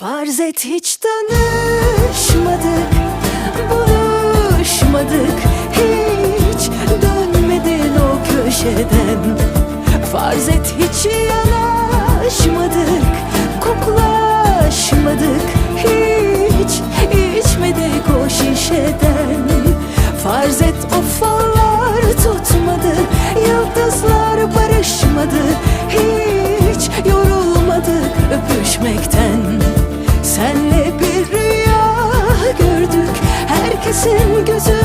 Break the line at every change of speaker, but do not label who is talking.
Farz et hiç tanışmadık, buluşmadık Hiç dönmedin o köşeden. Farz et hiç yanaşmadık, koklaşmadık Hiç içmedik o şişeden. Farz et o fal sensin gözüm